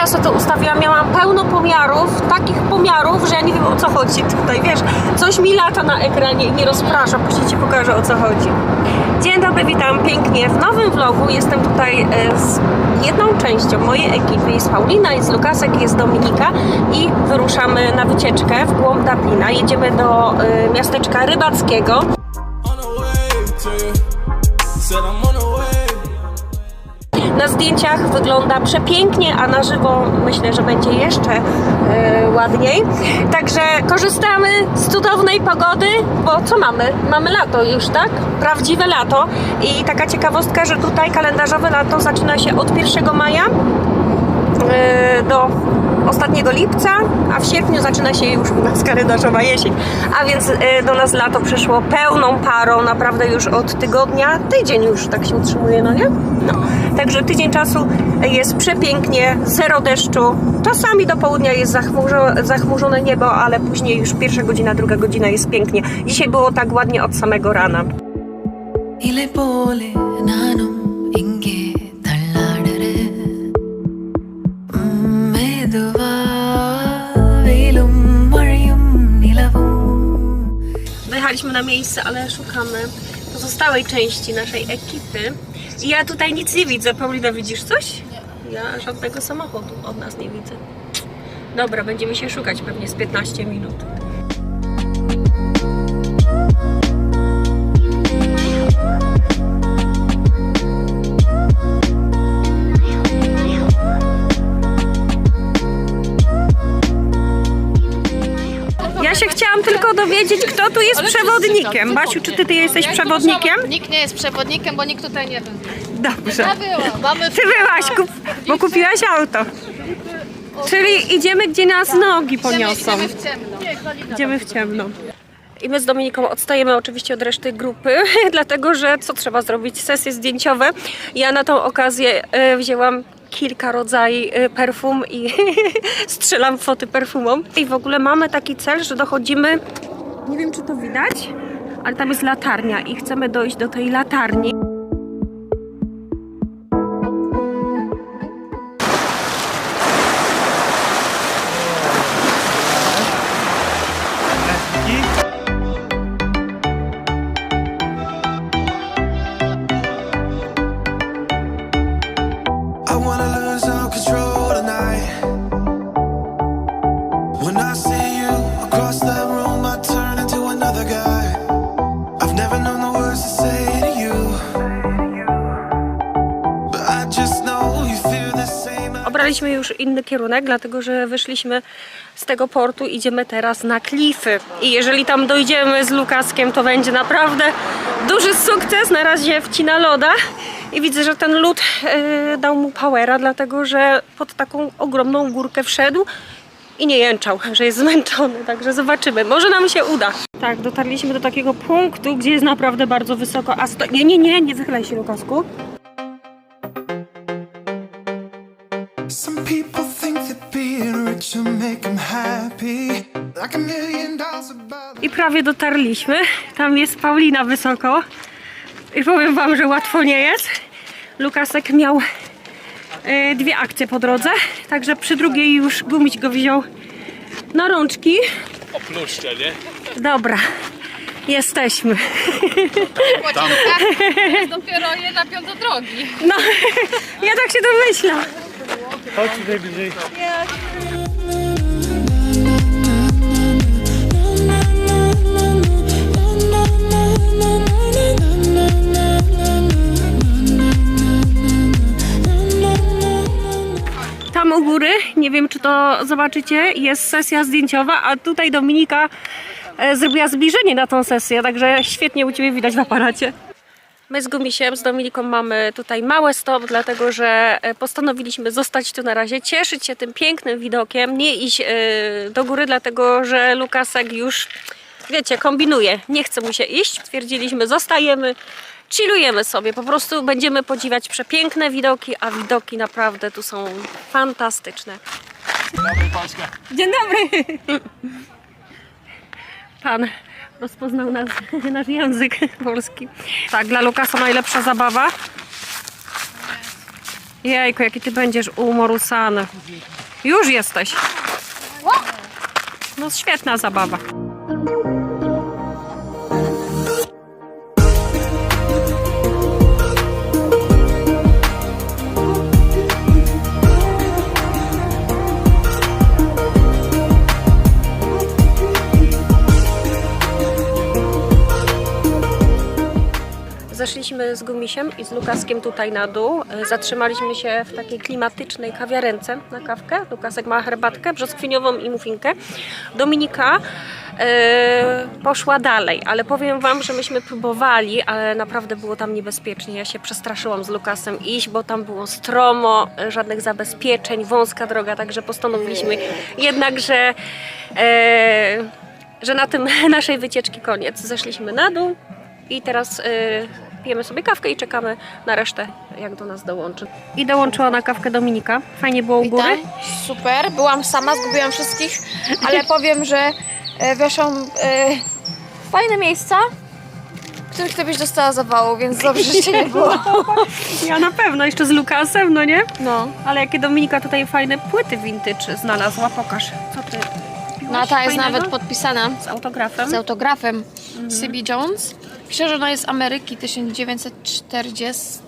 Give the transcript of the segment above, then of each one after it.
ja to ustawiłam, miałam pełno pomiarów, takich pomiarów, że ja nie wiem o co chodzi tutaj, wiesz, coś mi lata na ekranie i nie rozprasza, później Ci pokażę o co chodzi. Dzień dobry, witam pięknie w nowym vlogu, jestem tutaj e, z jedną częścią mojej ekipy, jest Paulina, jest Lukasek, jest Dominika i wyruszamy na wycieczkę w głąb Dublina, jedziemy do e, miasteczka rybackiego, Na zdjęciach wygląda przepięknie, a na żywo myślę, że będzie jeszcze e, ładniej. Także korzystamy z cudownej pogody, bo co mamy? Mamy lato już, tak? Prawdziwe lato. I taka ciekawostka, że tutaj kalendarzowe lato zaczyna się od 1 maja e, do ostatniego lipca, a w sierpniu zaczyna się już u nas kalendarzowa jesień. A więc e, do nas lato przyszło pełną parą, naprawdę już od tygodnia, tydzień już tak się utrzymuje, no nie? No. Także tydzień czasu jest przepięknie, zero deszczu. Czasami do południa jest zachmurzone, zachmurzone niebo, ale później już pierwsza godzina, druga godzina jest pięknie. Dzisiaj było tak ładnie od samego rana. Ile pole na miejsce, ale szukamy pozostałej części naszej ekipy. I ja tutaj nic nie widzę. Paulina, widzisz coś? Ja żadnego samochodu od nas nie widzę. Dobra, będziemy się szukać pewnie z 15 minut. Tylko dowiedzieć, kto tu jest przewodnikiem. Basiu, czy ty, ty jesteś przewodnikiem? Nikt nie jest przewodnikiem, bo nikt tutaj nie był. Dobrze. Ja byłam. Mamy Ty byłaś, kup, bo kupiłaś auto. Czyli idziemy, gdzie nas nogi poniosą. Idziemy w ciemno. Idziemy w ciemno. I my z Dominiką odstajemy oczywiście od reszty grupy, dlatego że co trzeba zrobić? Sesje zdjęciowe. Ja na tą okazję e, wzięłam kilka rodzajów e, perfum i strzelam foty perfumom. I w ogóle mamy taki cel, że dochodzimy, nie wiem czy to widać, ale tam jest latarnia i chcemy dojść do tej latarni. Same. Obraliśmy już inny kierunek, dlatego że wyszliśmy z tego portu, idziemy teraz na klify. I jeżeli tam dojdziemy z Lukaskiem, to będzie naprawdę duży sukces. Na razie wcina loda i widzę, że ten lód e, dał mu powera, dlatego że pod taką ogromną górkę wszedł i nie jęczał, że jest zmęczony, także zobaczymy. Może nam się uda. Tak, dotarliśmy do takiego punktu, gdzie jest naprawdę bardzo wysoko. A sto... Nie, nie, nie, nie wychylaj się, Lukasku. I prawie dotarliśmy. Tam jest Paulina wysoko. I powiem wam, że łatwo nie jest. Lukasek miał e, dwie akcje po drodze, także przy drugiej już gumić go wziął na rączki. Opluszcie, nie? Dobra, jesteśmy. Tam. To jest dopiero jedna piąta drogi. No, ja tak się domyślam. Chodź tutaj bliżej. Nie wiem czy to zobaczycie, jest sesja zdjęciowa, a tutaj Dominika e, zrobiła zbliżenie na tą sesję, także świetnie u Ciebie widać w aparacie. My z Gumisiem, z Dominiką mamy tutaj małe stop, dlatego że e, postanowiliśmy zostać tu na razie, cieszyć się tym pięknym widokiem, nie iść e, do góry, dlatego że Lukasek już, wiecie, kombinuje, nie chce mu się iść. Stwierdziliśmy, zostajemy, chillujemy sobie, po prostu będziemy podziwiać przepiękne widoki, a widoki naprawdę tu są fantastyczne. Dobry, Polska. Dzień dobry! Pan rozpoznał nas, nasz język polski. Tak, dla Lukasa najlepsza zabawa. Jejku, jaki ty będziesz umorusany. Już jesteś. No świetna zabawa. Zeszliśmy z Gumisiem i z Lukaskiem tutaj na dół. E, Zatrzymaliśmy się w takiej klimatycznej kawiarence na kawkę. Lukasek ma herbatkę brzoskwiniową i muffinkę. Dominika e, poszła dalej, ale powiem Wam, że myśmy próbowali, ale naprawdę było tam niebezpiecznie. Ja się przestraszyłam z Lukasem iść, bo tam było stromo, e, żadnych zabezpieczeń, wąska droga, także postanowiliśmy jednak, że, e, że na tym naszej wycieczki koniec. Zeszliśmy na dół i teraz y, pijemy sobie kawkę i czekamy na resztę, jak do nas dołączy. I dołączyła na kawkę Dominika. Fajnie było u góry. Super, byłam sama, zgubiłam wszystkich, ale powiem, że e, weszłam e, w fajne miejsca, w których to byś dostała zawału, więc dobrze, że cię nie było. Ja na pewno, jeszcze z Lukasem, no nie? No, Ale jakie Dominika tutaj fajne płyty vintage znalazła, pokaż. Co ty kupiłaś no ta jest fajnego? nawet podpisana Z autografem. z autografem Sybi Jones. Pisze, że ona jest z Ameryki 1940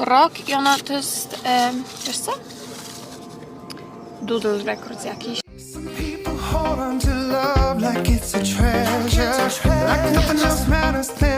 rok i ona to jest, e, wiesz co? Doodle Records jakiś. Like it's a treasure. Like nothing else matters than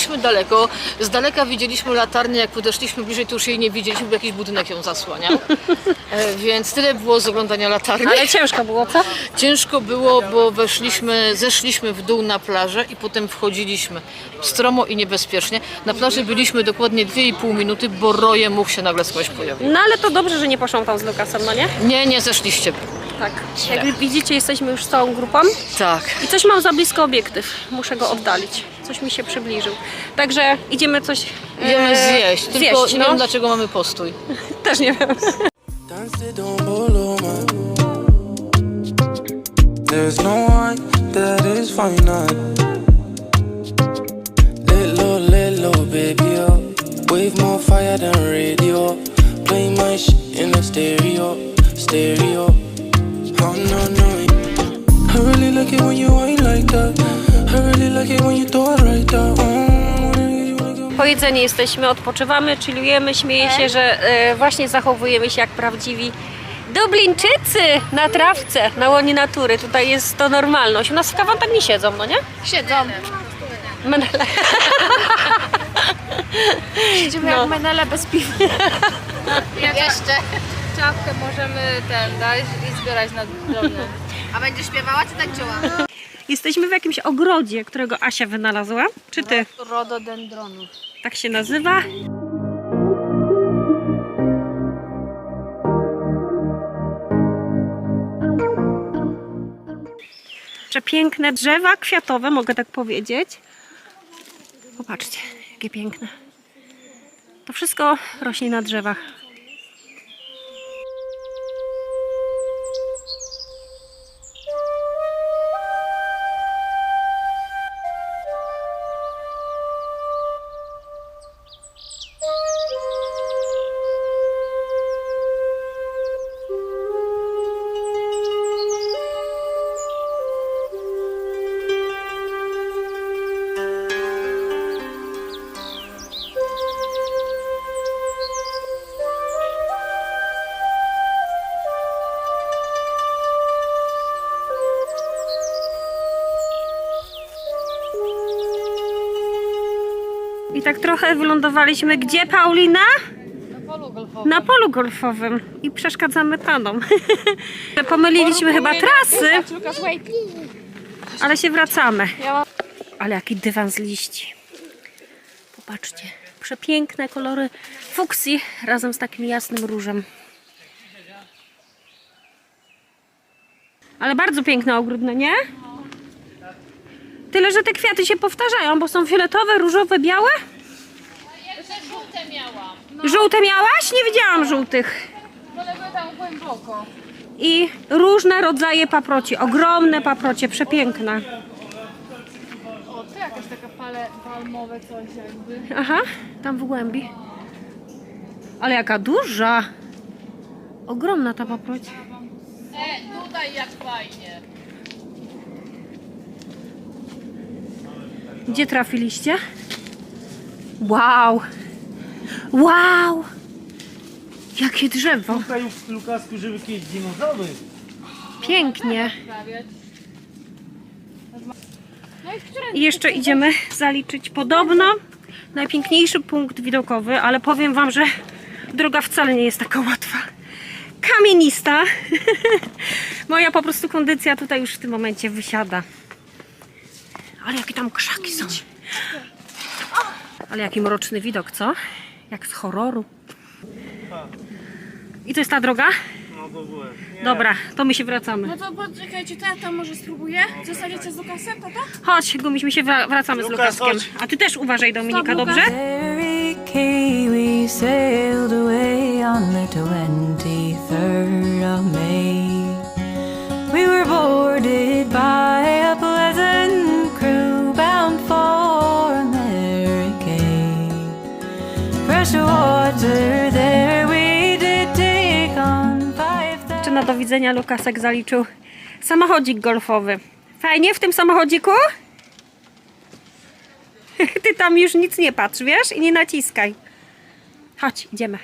Byliśmy daleko, z daleka widzieliśmy latarnię, jak podeszliśmy bliżej, to już jej nie widzieliśmy, bo jakiś budynek ją zasłaniał. E, więc tyle było z oglądania latarni. Ale ciężko było, co? Ciężko było, bo weszliśmy, zeszliśmy w dół na plażę i potem wchodziliśmy stromo i niebezpiecznie. Na plaży byliśmy dokładnie 2,5 minuty, bo roje much się nagle skądś pojawił. No ale to dobrze, że nie poszłam tam z Lukasem, no nie? Nie, nie zeszliście. Tak. Jak widzicie, jesteśmy już z całą grupą. Tak. I coś mam za blisko obiektyw. Muszę go oddalić. Coś mi się przybliżył. Także idziemy coś. Idziemy e, zjeść, tylko zjeść, nie no. wiem dlaczego mamy postój. Też nie wiem. There's no one that is let low, baby up. Wave more fire than radio. Play my shit in the stereo, stereo. Oh no no. I really like it when you Po jedzeniu jesteśmy, odpoczywamy, chillujemy, śmieję się, że e, właśnie zachowujemy się jak prawdziwi Dublińczycy na trawce, na łonie natury. Tutaj jest to normalność. U nas w kawan tak nie siedzą, no nie? Siedzą. Menele. Siedzimy jak menele bez piwa. Jeszcze. Czapkę możemy ten dać i zbierać na drobną. A będzie śpiewała czy tańczyła? Jesteśmy w jakimś ogrodzie, którego Asia wynalazła. Czy ty? Rododendronów. Tak się nazywa? Przepiękne drzewa kwiatowe, mogę tak powiedzieć. Popatrzcie, jakie piękne. To wszystko rośnie na drzewach. Tak trochę wylądowaliśmy gdzie, Paulina? Na polu golfowym. I przeszkadzamy panom. Pomyliliśmy chyba trasy, ale się wracamy. Ale jaki dywan z liści. Popatrzcie. Przepiękne kolory fuksji razem z takim jasnym różem. Ale bardzo piękny ogród, no nie? Tyle, że te kwiaty się powtarzają, bo są fioletowe, różowe, białe. Żółte miałam. Żółte miałaś? Nie widziałam żółtych. One były tam głęboko. I różne rodzaje paproci. Ogromne paprocie, przepiękne. O, to jakaś taka pale, palmowe coś jakby. Aha, tam w głębi. Ale jaka duża. Ogromna ta paproć. E, tutaj jak fajnie. Gdzie trafiliście? Wow! Wow! Jakie drzewo! Tutaj w Lukasku żyły jakieś dinozaury. Pięknie. No I jeszcze idziemy zaliczyć podobno najpiękniejszy punkt widokowy, ale powiem Wam, że droga wcale nie jest taka łatwa. Kamienista. Moja po prostu kondycja tutaj już w tym momencie wysiada. Ale jakie tam krzaki są. Ale jaki mroczny widok, co? Jak z horroru. I to jest ta droga? No to byłem. Dobra, to my się wracamy. No to poczekajcie, to ja tam może spróbuję. Zostawiecie z Lukasem, tata? Chodź, Gumiś, my się wra- wracamy z Lukas, Lukaskiem. chodź. A ty też uważaj, Dominika, dobrze? Mary Kay, we sailed away on the 23rd of May. Na do widzenia Lukasek zaliczył samochodzik golfowy. Fajnie w tym samochodziku? Ty tam już nic nie patrz, wiesz? I nie naciskaj. Chodź, idziemy.